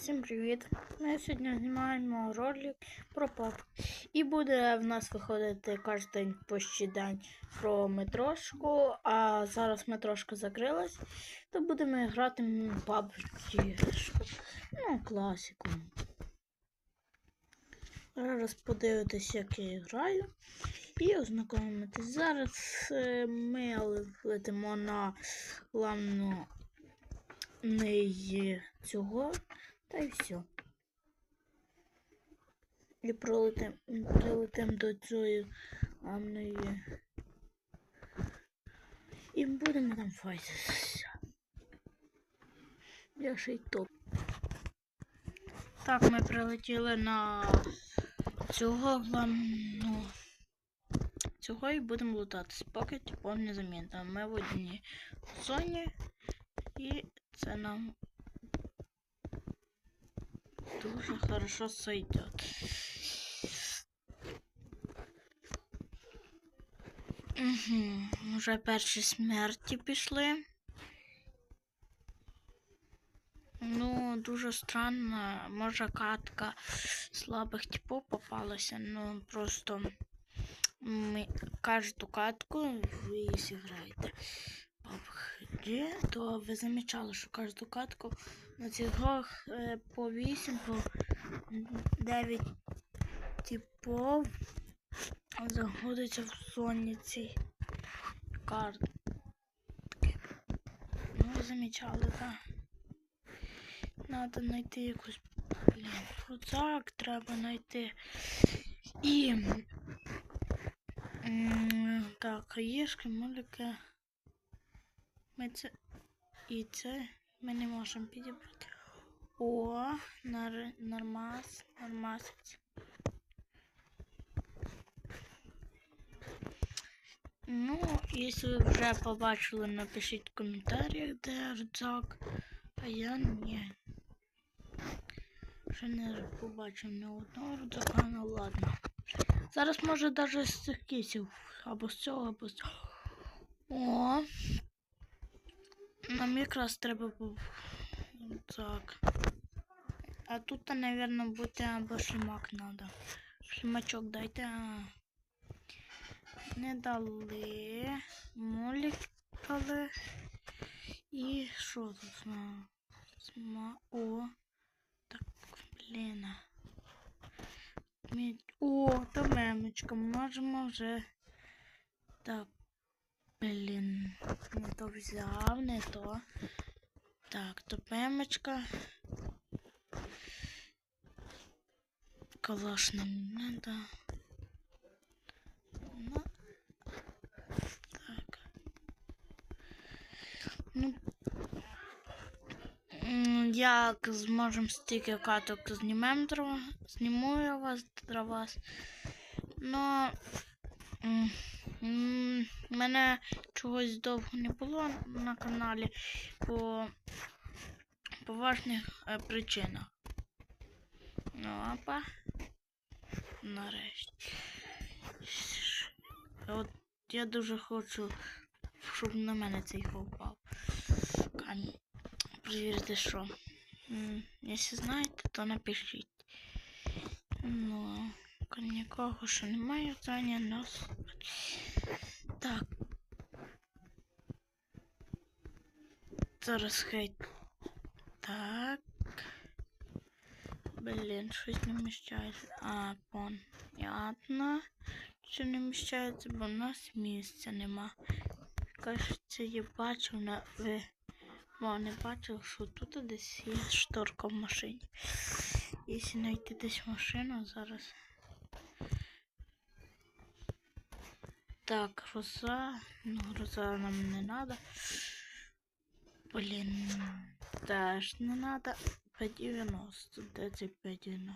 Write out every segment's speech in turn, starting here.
Всім привіт! Ми сьогодні знімаємо ролик про пап. І буде в нас виходити кожен день по день про метрошку. А зараз метрошка закрилась, то будемо грати в. Ну, класику. Зараз подивитись, як я граю. І ознайомитись. Зараз е, ми летимо на главну неї цього, та й все. І пролетим, прилетим до цієї главної. І будемо там файтитися. Я ще й топ. Так, ми прилетіли на цього главну. Цього і будемо лутатись, поки типу не замітно. Ми в одній зоні і це нам дуже хорошо сойдет. Угу, вже перші смерті пішли. Ну, дуже странно, може катка слабих типов попалася, ну просто ми кожну катку ви зіграєте. PUBG, то ви замічали, що кожну катку на цих грах е, по 8, по 9 типов знаходиться в зоні цій картки. Ну, замічали, так? Надо знайти якусь, блін, рюкзак треба знайти. І так, хаєшки, моліки. Ми це і це ми не можемо підібрати. О, нар, нормас, нормасець. Ну, якщо ви вже побачили, напишіть в коментарях, де рюкзак, а я ні. Ще не побачив ні одного рюкзака, ну ладно. Зараз може навіть з цих кисів, або з цього, або з цього. О, нам якраз треба був так. А тут, наверное, буде або шлемак надо. Шлемачок дайте. Не дали. Молік дали. І що тут? Сма... О. Так, блін. О, то мемочка. Можемо вже. Так. Блін, не то взяв, не то. Так, то пемочка. Калаш нам. Ну, так. Ну, як зможемо стільки каток знімемо для вас, зніму я вас для вас. Но м, мене чогось довго не було на каналі по поважних е, причинах. Ну, апа. Нарешті. От я дуже хочу, щоб на мене цей впав. Камінь. Перевірте, що. Якщо знаєте, то напишіть. Ну, нікого що немає, Таня нас. Так. Зараз хай. Так. Блін, щось не вміщається. А, понятно. Що не вміщається, бо в нас місця нема. Кажеться, я бачив на ви. Бо не бачив, що тут десь є шторка в машині. Якщо знайти десь машину зараз. Так, роза. Ну, роза нам не надо. Блін, теж не надо. 5,90. Де це 5,90?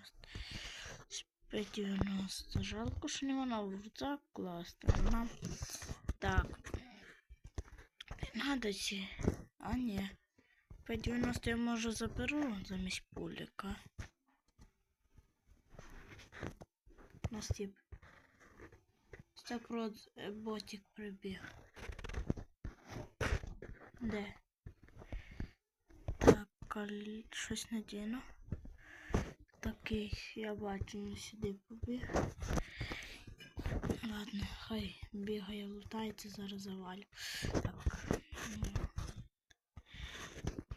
5,90. Жалко, що не вона в рюкзак класти. Нам. Так. Не надо ці. А ні. 5,90 я може заберу замість пуліка. На стіп. Це про е, ботик прибіг. Де? Так, щось надіну. такий, я бачу, він сюди побіг. Ладно, хай бігає, лутається, зараз завалю. Так. ну.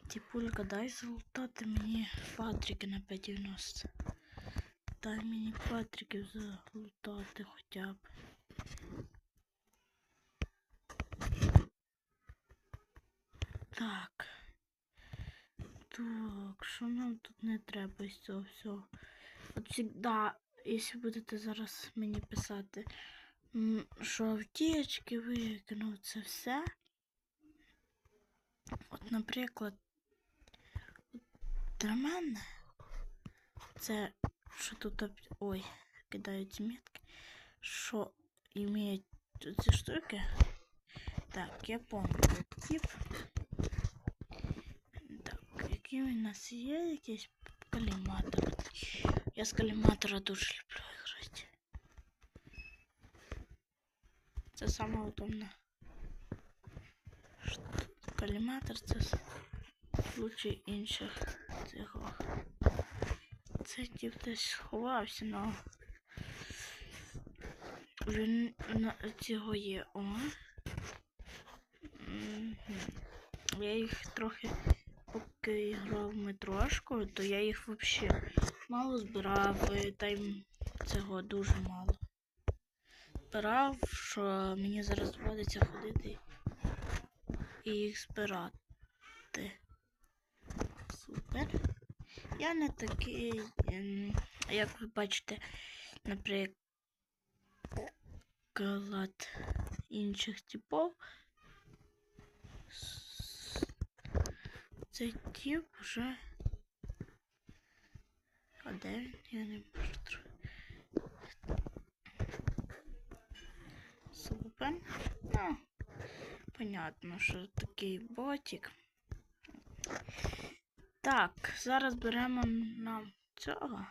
Тіпулька, дай залутати мені патрики на 590. Дай мені патриків залутати хоча б. Так. Так, що нам тут не треба із цього всього? От всегда, якщо будете зараз мені писати, що аптечки викинув це все. От, наприклад, для мене це, що тут ой, кидають метки, що імеють тут ці штуки. Так, я пам'ятаю тип. Так, який у нас є якийсь каліматор. Я з каліматора дуже люблю грати. Це саме удобно. Що- Каліматор це с- лучше інших цього. Це тип десь сховався, но він на цього є. О. Я їх трохи поки грав метрошку, то я їх взагалі мало збирав, е, та й цього дуже мало. Збирав, що мені зараз доводиться ходити і їх збирати. Супер. Я не такий, ем, як ви бачите, наприклад, інших типів. Цей тип вже. А де? Я не трохи. Супер. Ну, понятно, що такий ботик. Так, зараз беремо нам цього.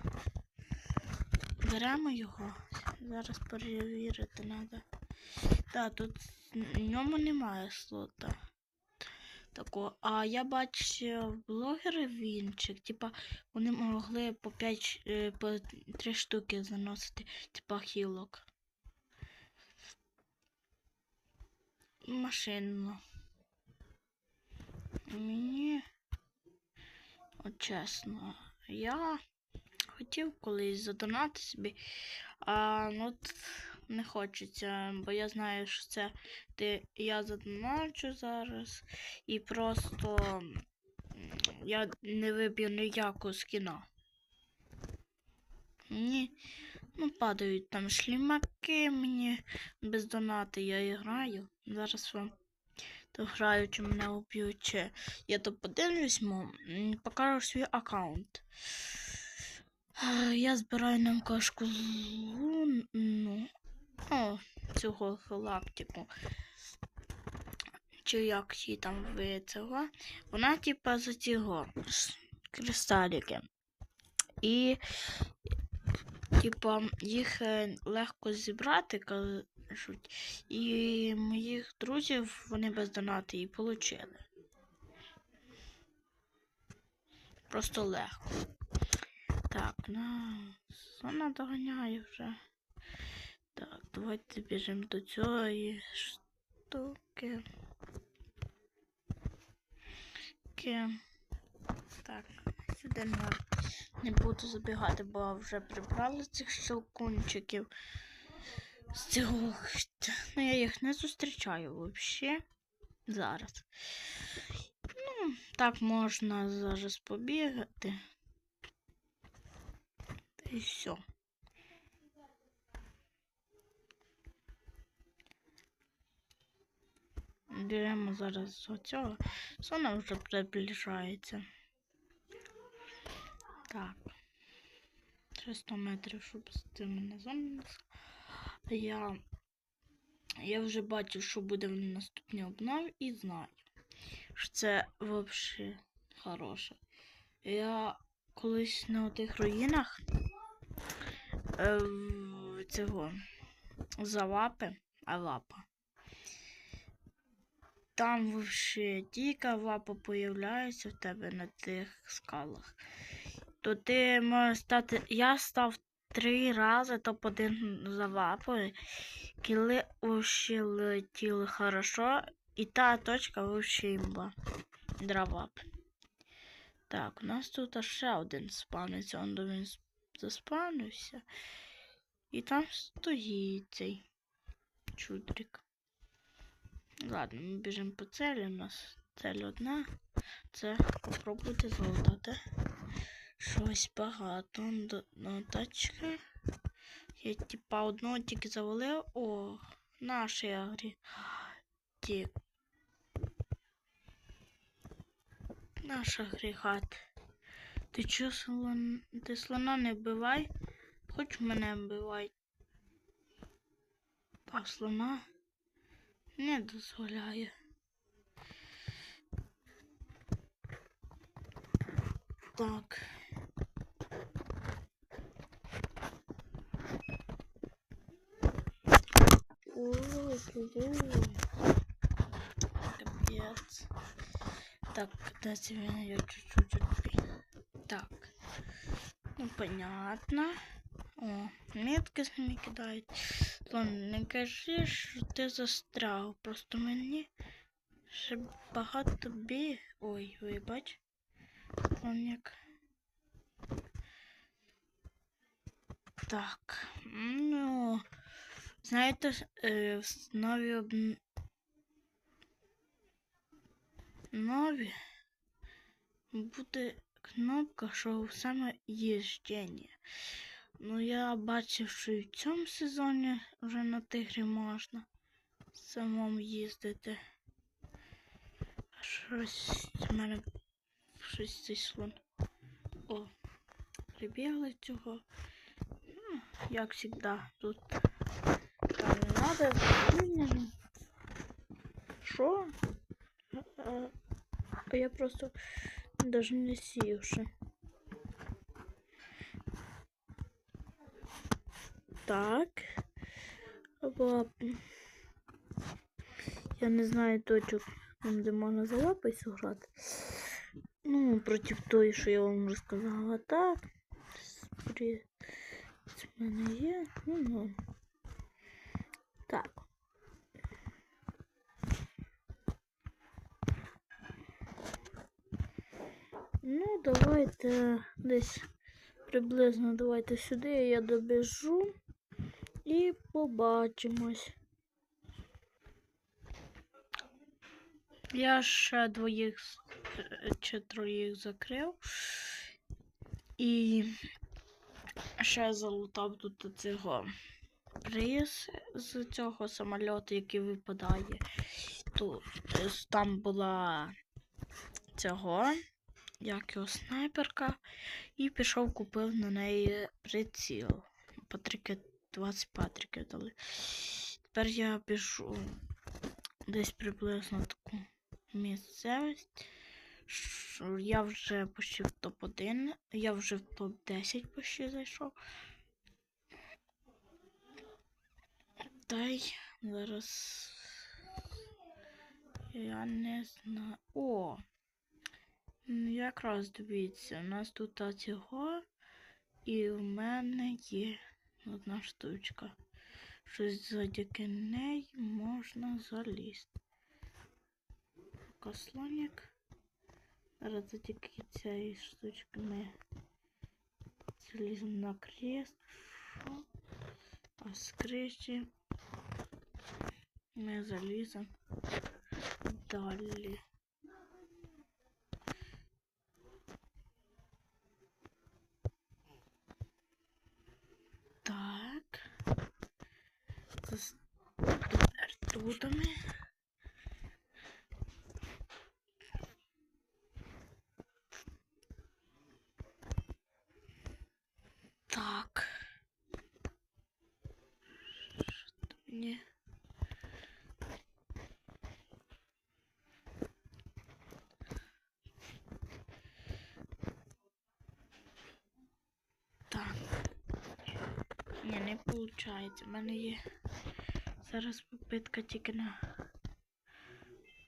Беремо його. Зараз перевірити треба. Так, тут в ньому немає слота. Такого. А я бачив блогерів інших, типа вони могли по 5 е, по 3 штуки заносити, типа хілок. Машинно. Мені, от чесно, я хотів колись задонати собі, а ну не хочеться, бо я знаю, що це ти, я задоначу зараз і просто я не виб'ю ніяку скіна. Мені ну, падають там шлімаки мені без донати я і граю. Зараз вам то граю, чи мене уб'ють, я топ-1 візьму, м, покажу свій аккаунт. Е, Я збираю нам кашку луну. О, цього галактику. Чи як її там ви цього. Вона, типа, за цього кристаліки. І, типа, їх е, легко зібрати, кажуть. І моїх друзів вони без донати і отримали. Просто легко. Так, на вона доганяє вже. Так, давайте біжимо до цієї штуки. Ки. Так, сюди не буду забігати, бо вже прибрали цих щелкунчиків. З цього. Ну, я їх не зустрічаю взагалі. Зараз. Ну, так можна зараз побігати. І все. Беремо зараз оцього. Зона вже приближається. Так. 300 метрів, щоб з зона. не с- Я, я вже бачу, що буде в наступній обнові і знаю, що це взагалі хороше. Я колись на тих руїнах е, цього залапи, а лапа. Там вообще тільки лапа появляється в тебе на тих скалах. то ти можеш стати. Я став три рази топ-1 за вапою. Кіли вообще летіли хорошо. І та точка вообще імба. Дравап. Так, у нас тут ще один спавниться, он до він заспавнився. І там стоїть цей чудрик. Ладно, ми біжимо по целі. У нас цель одна. Це попробуйте золотати. Щось багато. Д- Ноточка. Я типа одного тільки завалив. О, наші агрі. Ті. Наш агрегат. Ти чо слон... Ти слона не вбивай? Хоч мене вбивай. А слона не дозволяє. Так. Ой, Капец. Так, дайте мне я чуть-чуть Так. Ну, понятно. О, метки ними кидають. Слон, не кажи, що ти застряг. Просто мені ще багато бі. Ой, вибач. Слон як. Так. Ну. Знаєте, е, в нові об... нові буде кнопка, що саме їждження. Ну, я бачив, що і в цьому сезоні вже на тигрі можна самому їздити. Щось в мене щось цей слон. О, прибігли цього. Ну, як завжди, тут там не змінювати. Що? А, а я просто даже не сівши. Так. Або я не знаю точок, там, де можна за лапою грати. Ну, проти тої, що я вам розказала. Так. При... Це в мене є. Ну, ну. Так. Ну, давайте десь приблизно давайте сюди я добіжу і побачимось. Я ще двоїх чи троїх закрив. І ще залутав тут цього приз з цього самольоту, який випадає. Тут е, там була цього, як його снайперка, і пішов купив на неї приціл. Патрики 20 патриків дали. Тепер я біжу десь приблизно таку місцевість. Я вже почти в топ-1, я вже в топ-10 почти зайшов. Та й зараз я не знаю. О! Ну, Якраз дивіться, у нас тут цього, і в мене є одна штучка. Щось завдяки неї можна залізти. Кослоник. Зараз завдяки цієї штучки ми заліземо на крест. А з криші ми заліземо далі. Так. З ртутами. Так. Что мне? Так. Ні, не виходить. У мене є зараз попитка тільки на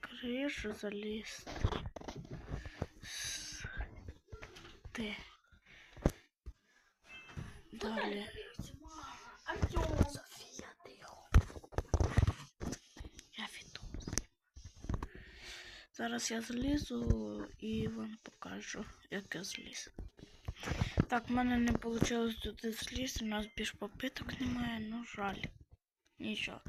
кришу залізти. Де? далі. Софія, тихо. Я. Зараз я залізу і вам покажу, як я зліз. Так, в мене не вийшло туди злізти, у нас більш попиток немає, ну жаль. Нічого.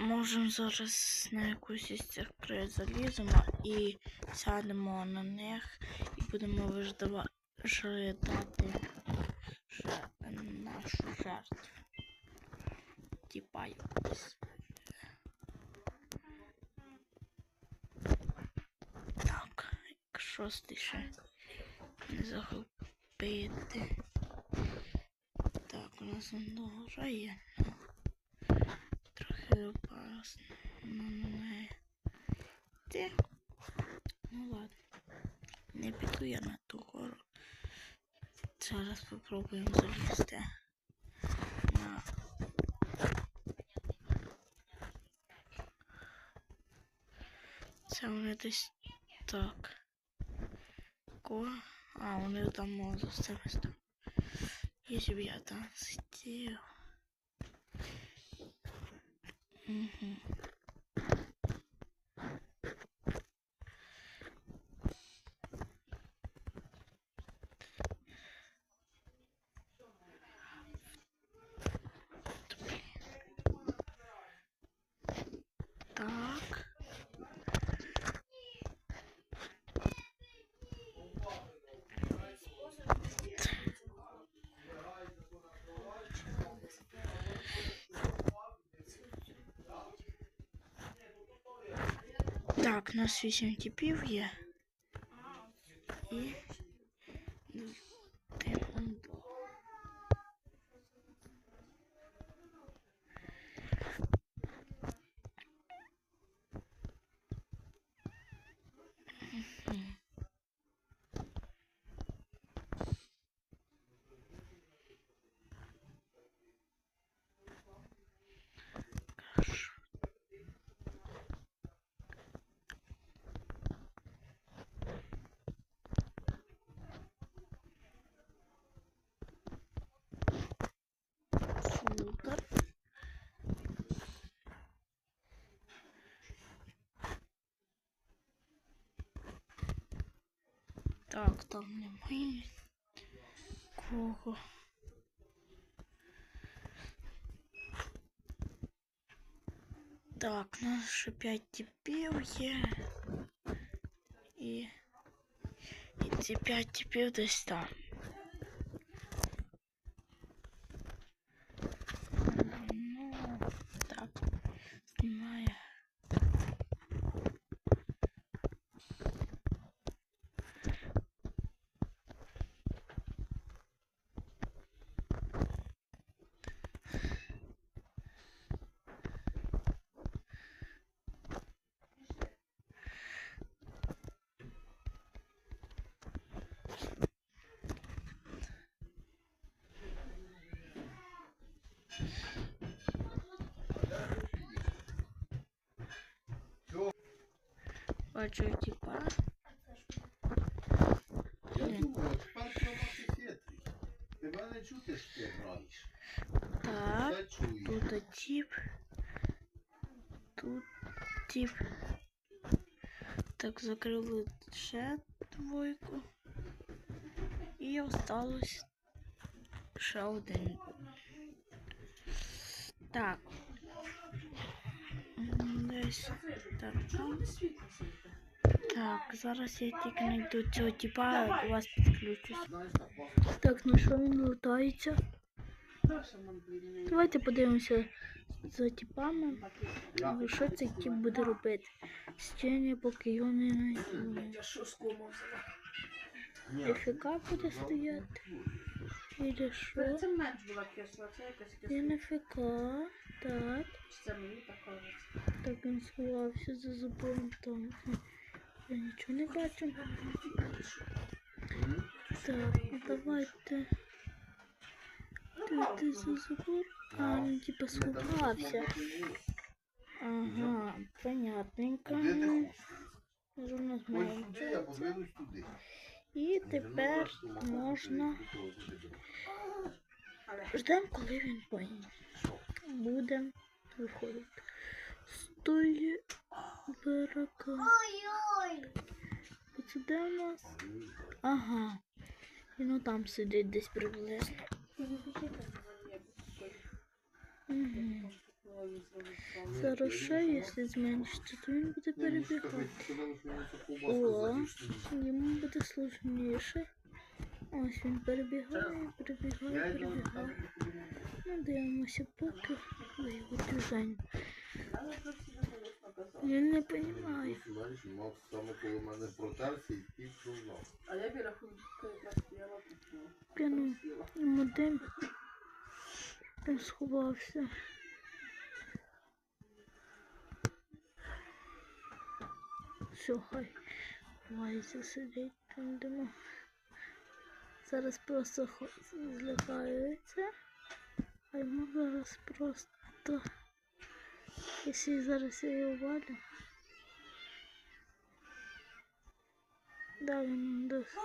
Можемо зараз на якусь із цих крил заліземо і сядемо на них і будемо виждава- ждати ще нашу жертву. Типа якось. Так, шостий ще не захопити. Так, у нас воно вже є. Ну, Трохи опасно. Ну, не. Ти. Ну ладно. Не піду я на ту гору. Зараз попробуємо залізти. На. Це вони десь так. Ко. А, б я там. Так. Так, у нас 8 типів є. І. Так, там немає кого. Так, у нас ще 5 типів є. І, і ці 5 типів десь там. Бачу, типа. Я Ні. думаю, тепер треба хитрий. Тебе не чути, що ти граєш. Так, Я чую. тут тип. Тут тип. Так, закрили ще двойку. І осталось ще один. Так. М, Десь так. Так, зараз я тільки знайду цього типа, у вас підключусь. Так, ну що він лутається? Давайте подивимося за типами. Ну, Що цей тип буде робити? Стіні, поки його не знайду. ФК буде стояти. Или що? Це менш була кисла, це якась кисла. на ФК. Так. Це мені так кажеться. Так він сховався за забором там. Я нічого не бачу. Так, ну давайте. Ти, за забор? А, він типа сховався. Ага, понятненько. Де ти у нас Ось сюди, я маленька. подвинусь туди. І тепер можна Ждемо, коли він поїде. Буде виходити. Стоє Ой-ой. Оце де у нас? Ага. Він там сидить десь приблизно. Угу. Зараз ще, якщо зменшити, то він буде перебігати. О, йому буде сложніше. Ось він перебігає, перебігає, перебігає. Ну, дивимося поки ви його Він не розуміє. Знаєш, мав саме коло мене протерся і пішов знов. А я біля хуйка якраз стояла тут. ну, П'яну йому дим. Він сховався. Все, хай. Вайся сидить там димо. Зараз просто злякається. А йому зараз просто. Якщо зараз я його валю. Да, він десь.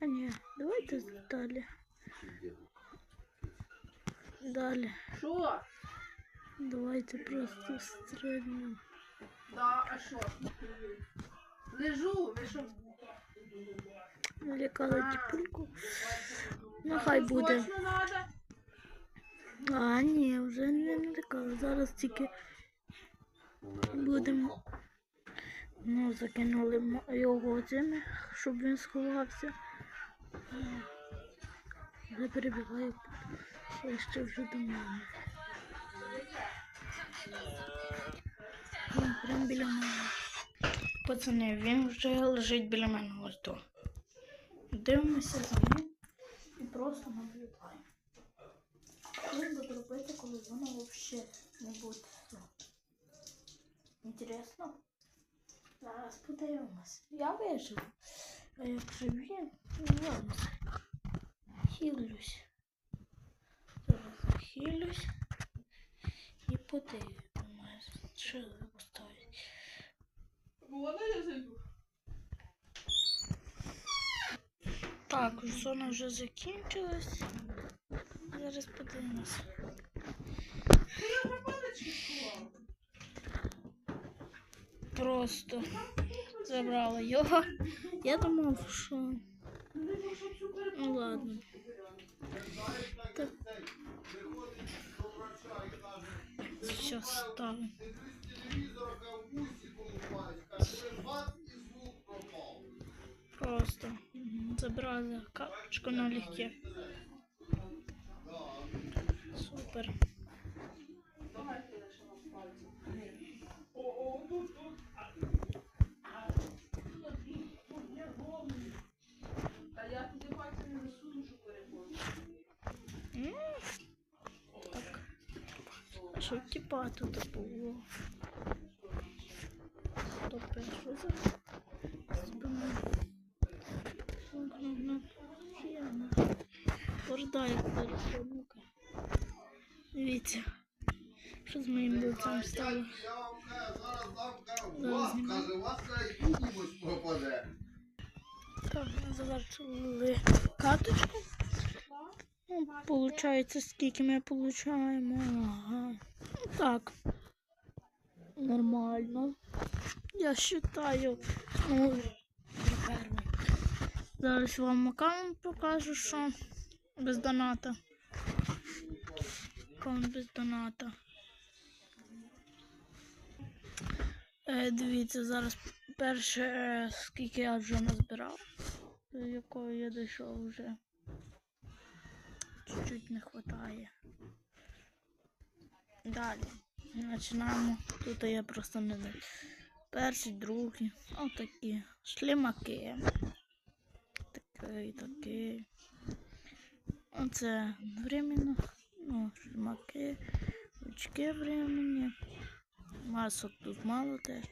А ні, давайте далі. Далі. Що? Давайте просто стрельнемо. Да, а що? Лежу, ви що? Налякали тіпульку. Ну хай буде. А, ні, вже не налякали. Зараз тільки будемо. Ну, закинули його цими, щоб він сховався. Вже перебігаю ще вже до мене. Він прям біля мене. Пацани, він вже лежить біля мене ось тут. Дивимося за ним і просто наблюдаємо. Що буде робити, коли вона взагалі не буде? Інтересно? Зараз подивимось. Я виживу. А якщо він, ну ладно. Хилюсь. Зараз захилюсь і подивимось, що поставить. Вона я зайду. Так, зона вже закінчилась. Зараз подивимось. Просто забрала його. Я думав, що. Ну ладно. Так. Сейчас ставим. Просто забрали капочку налегке. Супер. М, Так. А що типа тут було? Як переходника. Дивіться, що з моїм лицем стало. Зараз каже, вас комусь пропаде. Так, ми завершили каточку. Ну, получається, скільки ми получаємо. Ага. Ну, Так. Нормально. Я вважаю. Ну. Зараз вам аккаунт покажу, що без доната. Аккаунт без доната. Е, дивіться, зараз перше, е, скільки я вже назбирав, до якого я дійшов вже. Чуть-чуть не вистачає. Далі. Починаємо. Тут я просто не знаю. Перший, другий. Отакі. Шлімаки. Такий, такий. Оце временно. Ну, шлімаки. Очки временні. Масок тут мало теж.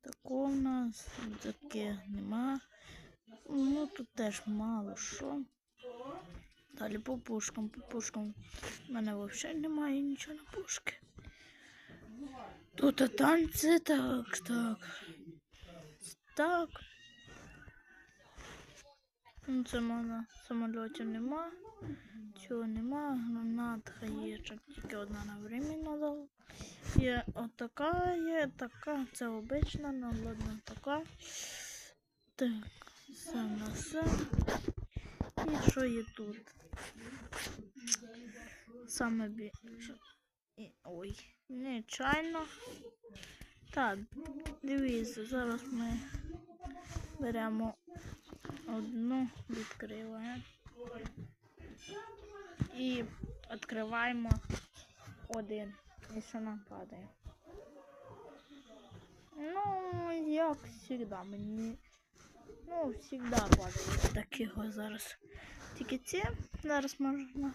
Такого в нас. Таке нема. Ну тут теж мало що. Далі по пушкам, по пушкам. У мене взагалі немає нічого на пушки. Тут танці, так, так. Так. Ну, це можна самольотів нема. Цього нема. Гранатка є, щоб тільки одна на времі надала. Є отака, є така. Це обична, налодна така. Так, це на все. І що є тут? Саме більше. Ой, нечайно. Так, дивіться, зараз ми беремо одну, відкриваємо. І відкриваємо один. І нам падає. Ну, як завжди, мені. Ну, завжди падає такого зараз. Тільки ці зараз можна.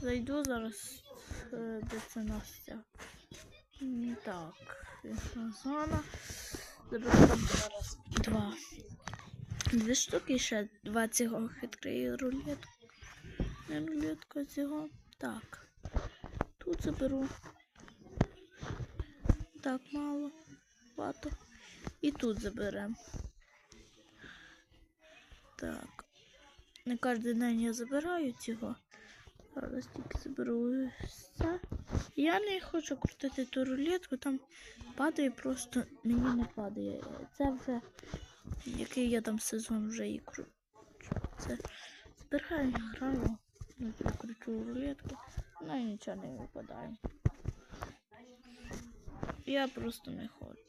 Зайду зараз, е, де це Настя. М, Так, зона. Зараз два. Дві штуки ще два цього відкрию рулетку. Не рулетку цього. Так. Тут заберу. Так, мало. Багато. І тут заберемо. Так. Не кожен день я забираю цього. Зараз тільки заберу це. Я не хочу крутити ту рулетку, там падає просто мені не падає. Це вже який я там сезон вже і кручу. Це збираю, граю, ну, кручу рулетку, ну і нічого не випадає. Я просто не хочу.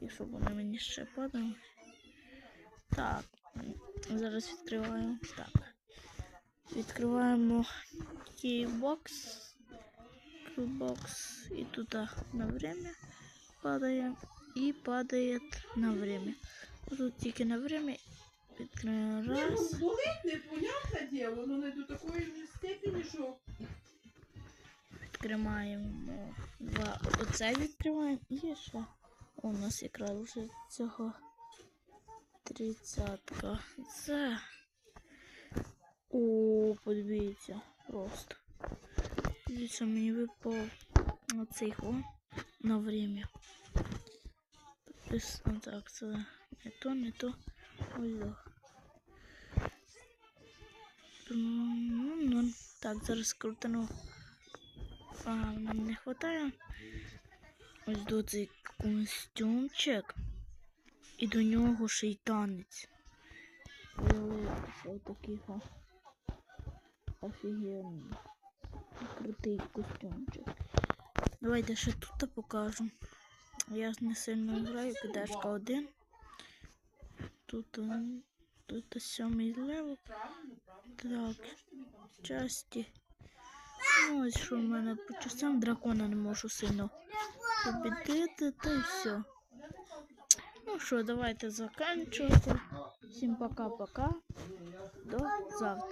І щоб вони мені ще падали. Так, зараз відкриваю. Так. Відкриваємо кейбокс. Кейбокс. І тут на время падає. І падає на время. Тут тільки на время. Відкриваємо Ну, раз. болить, непонятне діло, ну не до такої степені, що Відкриваємо два. Оце відкриваємо і ще. У нас якраз вже цього тридцятка. Це. О, подивіться. Просто. Дивіться, мені випав оцей о на время. Підписано так, це не то, не то. Ой, да. Ну, ну, так, зараз крутану. А, нам не хватає. Ось до цей костюмчик. І до нього ще й танець. Ось такий. Офігенний. Крутий костюмчик. Давайте ще тут покажу. Я не сильно граю, підешка один. Тут, е, тут сьомий левел. Так, часті. Ну, ось що в мене по часам дракона не можу сильно побідити, та й все. Ну що, давайте закінчувати. Всім пока-пока. До завтра.